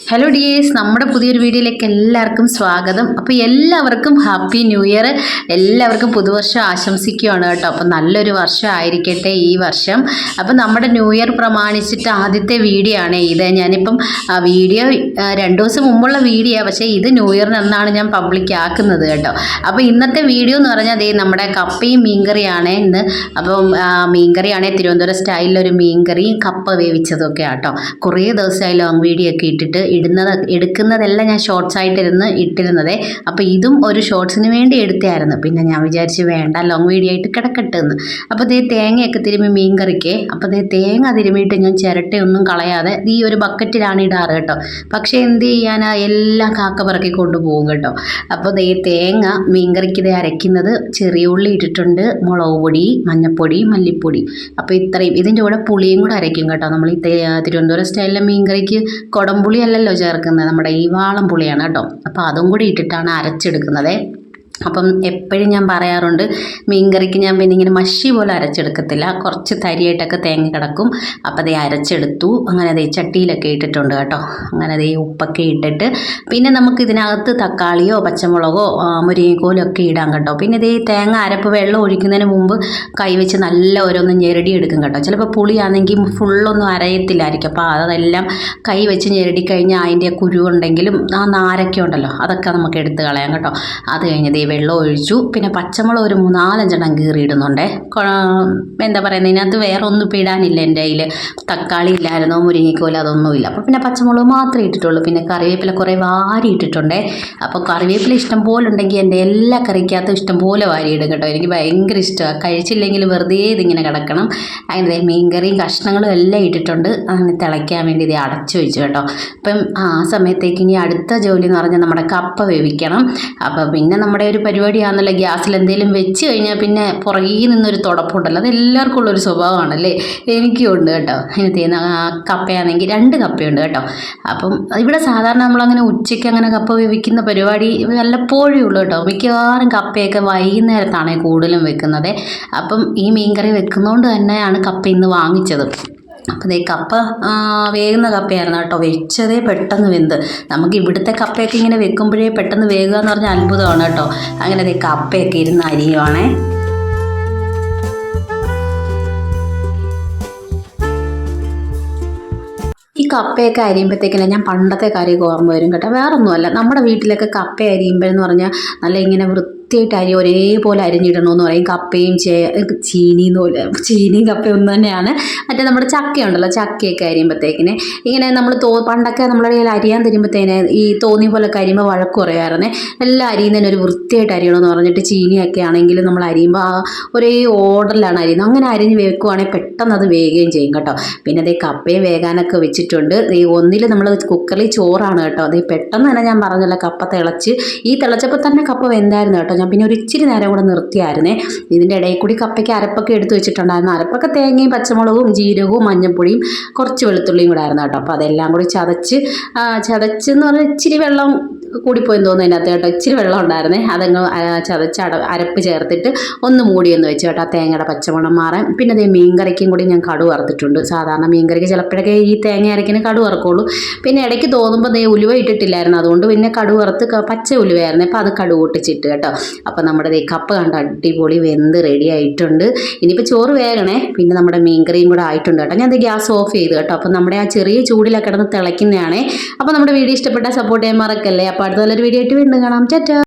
Hello dears നമ്മുടെ പുതിയൊരു വീഡിയോയിലേക്ക് എല്ലാവർക്കും സ്വാഗതം. അപ്പോൾ എല്ലാവർക്കും ഹാപ്പി ന്യൂ ഇയർ എല്ലാവർക്കും പുതുവർഷം ആശംസിക്കുകയാണ് കേട്ടോ. അപ്പോൾ നല്ലൊരു വർഷം ആയിരിക്കട്ടെ ഈ വർഷം. അപ്പോൾ നമ്മുടെ ന്യൂ ഇയർ പ്രമാണിച്ചിട്ട് ആദ്യത്തെ വീഡിയോ ആണ് ഇത്. ഞാനിപ്പം വീഡിയോ രണ്ട് ദിവസം മുമ്പുള്ള വീഡിയോ പക്ഷേ ഇത് ന്യൂ ഇയർ എന്നാണ് ഞാൻ പബ്ലിക് ആക്കുന്നത് കേട്ടോ. അപ്പോൾ ഇന്നത്തെ വീഡിയോ എന്ന് പറഞ്ഞാൽ അതേ നമ്മുടെ കപ്പയും മീൻകറിയാണ് ഇന്ന്. അപ്പം മീൻകറിയാണേ തിരുവനന്തപുരം സ്റ്റൈലിലൊരു മീൻകറിയും കപ്പ വേവിച്ചതൊക്കെ ആട്ടോ കുറേ ദിവസമായി ലോങ് വീഡിയോ ഒക്കെ ഇട്ടിട്ട് ഇടുന്നത് എടുക്കുന്നതെല്ലാം ഞാൻ ഷോർട്സ് ആയിട്ടിരുന്ന് ഇട്ടിരുന്നത്. അപ്പോൾ ഇതും ഒരു ഷോർട്സിന് വേണ്ടി എടുത്തായിരുന്നു പിന്നെ ഞാൻ വിചാരിച്ചു വേണ്ട ലോങ് വീഡിയോ ആയിട്ട് കിടക്കട്ടെ എന്ന് അപ്പോൾ ദേ തേങ്ങയൊക്കെ തിരുമ്മി മീൻ കറിക്ക്. അപ്പോൾ ദേ തേങ്ങ തിരുമ്മിയിട്ട് ഞാൻ ചിരട്ടയൊന്നും കളയാതെ ഈ ഒരു ബക്കറ്റിലാണ് ഇടാറ് കേട്ടോ. പക്ഷേ എന്ത് ചെയ്യാനാ? എല്ലാം കാക്ക പറക്കി കൊണ്ടുപോകും കേട്ടോ. അപ്പോൾ ദേ തേങ്ങ മീൻ കറിക്ക് ഇത് അരയ്ക്കുന്നത് ചെറിയ ഉള്ളി ഇട്ടിട്ടുണ്ട്. മുളക് പൊടി മഞ്ഞൾപ്പൊടി മല്ലിപ്പൊടി. അപ്പോൾ ഇത്രയും. ഇതിന്റെ കൂടെ പുളിയും കൂടെ അരയ്ക്കും കേട്ടോ. നമ്മൾ ഈ തിരുവനന്തപുരം സ്റ്റൈലിലെ മീൻ കറിക്ക് കുടംപുളി അല്ലല്ലോ ചേർക്കുന്നത്? നമ്മുടെ ഈ വാളം പുളിയാണ് കേട്ടോ. അപ്പോൾ അതും കൂടി ഇട്ടിട്ടാണ് അരച്ചെടുക്കുന്നത്. അപ്പം എപ്പോഴും ഞാൻ പറയാറുണ്ട് മീൻകറിക്ക് ഞാൻ പിന്നെ ഇങ്ങനെ മഷി പോലെ അരച്ചെടുക്കത്തില്ല. കുറച്ച് തരിയായിട്ടൊക്കെ തേങ്ങ കിടക്കും. അപ്പം അതേ അരച്ചെടുത്തു. അങ്ങനെ അതേ ചട്ടിയിലൊക്കെ ഇട്ടിട്ടുണ്ട് കേട്ടോ. അങ്ങനെ അതേ ഉപ്പൊക്കെ ഇട്ടിട്ട്. പിന്നെ നമുക്ക് ഇതിനകത്ത് തക്കാളിയോ പച്ചമുളകോ മുരിങ്ങക്കോലോ ഒക്കെ ഇടാം കേട്ടോ. പിന്നെ ഇതേ തേങ്ങ അരപ്പ് വെള്ളം ഒഴിക്കുന്നതിന് മുമ്പ് കൈവച്ച് നല്ല ഓരോന്ന് ഞെരടി എടുക്കും കേട്ടോ. ചിലപ്പോൾ പുളിയാണെങ്കിൽ ഫുള്ളൊന്നും അരയത്തില്ലായിരിക്കും. അപ്പോൾ അതെല്ലാം കൈ വെച്ച് ഞെരടി കഴിഞ്ഞാൽ അതിന്റെ കുരു ഉണ്ടെങ്കിലും ആ നാരൊക്കെ ഉണ്ടല്ലോ അതൊക്കെ നമുക്ക് എടുത്ത് കളയാം കേട്ടോ. അത് കഴിഞ്ഞ് ദേ വെള്ളം ഒഴിച്ചു. പിന്നെ പച്ചമുളക് ഒരു മൂന്നാലഞ്ചെണ്ണം കീറി ഇടുന്നുണ്ടേ എന്താ പറയുന്നത് ഇതിനകത്ത് വേറെ ഒന്നും ഇടാനില്ല എന്റെ കയ്യിൽ തക്കാളി ഇല്ലായിരുന്നോ മുരിങ്ങിക്കോല അതൊന്നുമില്ല. അപ്പോൾ പിന്നെ പച്ചമുളക് മാത്രമേ ഇട്ടിട്ടുള്ളൂ. പിന്നെ കറിവേപ്പില കുറേ വാരി ഇട്ടിട്ടുണ്ടേ. അപ്പോൾ കറിവേപ്പില ഇഷ്ടം പോലെ ഉണ്ടെങ്കിൽ എന്റെ എല്ലാ കറിക്കകത്തും ഇഷ്ടം പോലെ വാരി ഇടും കേട്ടോ. എനിക്ക് ഭയങ്കര ഇഷ്ടമാണ്. കഴിച്ചില്ലെങ്കിൽ വെറുതെ ഇതിങ്ങനെ കിടക്കണം. അതിന്റെ മീൻകറിയും കഷ്ണങ്ങളും എല്ലാം ഇട്ടിട്ടുണ്ട്. അങ്ങനെ തിളയ്ക്കാൻ വേണ്ടി ഇത് അടച്ചു വെച്ചു കേട്ടോ. അപ്പം ആ സമയത്തേക്ക് ഇനി അടുത്ത ജോലി എന്ന് പറഞ്ഞാൽ നമ്മുടെ കപ്പ വേവിക്കണം. അപ്പോൾ പിന്നെ നമ്മുടെ ഒരു പരിപാടിയാണെന്നുള്ള ഗ്യാസിൽ എന്തെങ്കിലും വെച്ച് കഴിഞ്ഞാൽ പിന്നെ പുറകിൽ നിന്നൊരു തുടപ്പുണ്ടല്ലോ. അത് എല്ലാവർക്കും ഉള്ളൊരു സ്വഭാവമാണല്ലേ എനിക്കും ഉണ്ട് കേട്ടോ അതിനകത്ത് കപ്പയാണെങ്കിൽ രണ്ട് കപ്പയുണ്ട് കേട്ടോ. അപ്പം ഇവിടെ സാധാരണ നമ്മളങ്ങനെ ഉച്ചയ്ക്ക് അങ്ങനെ കപ്പ വേവിക്കുന്ന പരിപാടി വല്ലപ്പോഴേ ഉള്ളൂ കേട്ടോ. മിക്കവാറും കപ്പയൊക്കെ വൈകുന്നേരത്താണ് കൂടുതലും വെക്കുന്നത്. അപ്പം ഈ മീൻകറി വെക്കുന്നതുകൊണ്ട് തന്നെയാണ് കപ്പ ഇന്ന് വാങ്ങിച്ചത്. അപ്പോൾ ഈ കപ്പ വേകുന്ന കപ്പയായിരുന്നു കേട്ടോ. വെച്ചതേ പെട്ടെന്ന് വെന്ത്. നമുക്ക് ഇവിടുത്തെ കപ്പയൊക്കെ ഇങ്ങനെ വെക്കുമ്പോഴേ പെട്ടെന്ന് വേകുക എന്ന് പറഞ്ഞാൽ അത്ഭുതമാണ് കേട്ടോ. അങ്ങനെ അതേ കപ്പയൊക്കെ ഇരുന്ന് അരിയുവാണേ. ഈ കപ്പയൊക്കെ അരിയുമ്പോഴത്തേക്കില്ല ഞാൻ പണ്ടത്തെ കാര്യമൊക്കെ ഓർമ്മ വരും കേട്ടോ. വേറൊന്നുമല്ല. നമ്മുടെ വീട്ടിലൊക്കെ കപ്പ അരിയുമ്പോഴെന്ന് പറഞ്ഞാൽ നല്ല ഇങ്ങനെ വൃത്തിയായിട്ട് അരി ഒരേപോലെ അരിഞ്ഞിടണമെന്ന് പറയും. കപ്പയും ചേ ചീനിന്ന് പോലെ ചീനിയും കപ്പയും ഒന്ന് തന്നെയാണ്. മറ്റേ നമ്മുടെ ചക്കയുണ്ടല്ലോ ചക്കയൊക്കെ അരിയുമ്പോഴത്തേക്കിന് ഇങ്ങനെ നമ്മൾ തോ പണ്ടൊക്കെ നമ്മുടെ കയ്യിൽ അരിയാൻ തരുമ്പോഴത്തേന് ഈ തോന്നിയ പോലെ കരിയുമ്പോൾ വഴക്ക് പറയാറുണ്ട്. എല്ലാം അരിയുന്നതിന് ഒരു വൃത്തിയായിട്ട് അരിയണമെന്ന് പറഞ്ഞിട്ട് ചീനിയൊക്കെ ആണെങ്കിലും നമ്മൾ അരിയുമ്പോൾ ആ ഒരേ ഓർഡറിലാണ് അരിയുന്നത്. അങ്ങനെ അരിഞ്ഞ് വെക്കുവാണെങ്കിൽ പെട്ടെന്ന് അത് വേകുകയും ചെയ്യും കേട്ടോ. പിന്നെ അതേ കപ്പയും വേകാനൊക്കെ വെച്ചിട്ടുണ്ട്. ഈ ഒന്നിൽ നമ്മൾ കുക്കറിൽ ചോറാണ് കേട്ടോ. അത് പെട്ടെന്ന് തന്നെ ഞാൻ പറഞ്ഞല്ലോ കപ്പ തിളച്ച്. ഈ തിളച്ചപ്പോൾ തന്നെ കപ്പ വെന്തായിരുന്നു കേട്ടോ. ഞാൻ പിന്നെ ഒരു ഇച്ചിരി നേരം കൂടെ നിർത്തിയായിരുന്നേ. ഇതിന്റെ ഇടയിൽ കൂടി കപ്പയ്ക്ക് അരപ്പൊക്കെ എടുത്ത് വെച്ചിട്ടുണ്ടായിരുന്നു. അരപ്പൊക്കെ തേങ്ങയും പച്ചമുളകും ജീരകവും മഞ്ഞൾപ്പൊടിയും കുറച്ച് വെളുത്തുള്ളിയും കൂടെ ആയിരുന്നു കേട്ടോ. അപ്പോൾ അതെല്ലാം കൂടി ചതച്ച് ചതച്ച് ചതച്ചെന്ന് പറഞ്ഞാൽ ഇച്ചിരി വെള്ളം കൂടിപ്പോയെന്ന് തോന്നുന്നു അതിനകത്ത് കേട്ടോ. ഇച്ചിരി വെള്ളം ഉണ്ടായിരുന്നേ. അതങ്ങ് ചതച്ച് അട അരപ്പ് ചേർത്തിട്ട് ഒന്ന് മൂടിയൊന്ന് വെച്ച് കേട്ടോ ആ തേങ്ങയുടെ പച്ചമണം മാറാൻ. പിന്നെ അതേ മീൻകറിക്കും കൂടി ഞാൻ കടു വറുത്തിട്ടുണ്ട്. സാധാരണ മീൻകറിക്ക് ചിലപ്പോഴൊക്കെ ഈ തേങ്ങ അരക്കിന് കടു വറുക്കുള്ളൂ. പിന്നെ ഇടയ്ക്ക് തോന്നുമ്പോൾ ദേ ഉലുവ ഇട്ടിട്ടില്ലായിരുന്നു. അതുകൊണ്ട് പിന്നെ കടു വറുത്ത് പച്ച ഉലുവയായിരുന്നു. അപ്പോൾ അത് കടു കൂട്ടിച്ചിട്ട് കേട്ടോ. അപ്പോൾ നമ്മുടെ ദേ കപ്പ കണ്ട അടിപൊളി വെന്ത് റെഡി ആയിട്ടുണ്ട്. ഇനിയിപ്പോൾ ചോറ് വേഗണേ പിന്നെ നമ്മുടെ മീൻകറിയും കൂടെ ആയിട്ടുണ്ട് കേട്ടോ. ഞാൻ ഗ്യാസ് ഓഫ് ചെയ്ത് കേട്ടോ. അപ്പോൾ നമ്മുടെ ആ ചെറിയ ചൂടിലൊക്കെ കിടന്ന് തിളയ്ക്കുന്നതാണേ. അപ്പോൾ നമ്മുടെ വീഡിയോ ഇഷ്ടപ്പെട്ട സപ്പോർട്ട് ചെയ്യാൻ മറക്കല്ലേ. അപ്പോൾ അടുത്ത നല്ലൊരു വീഡിയോ ആയിട്ട് വീണ്ടും കാണാം. ചാറ്റാ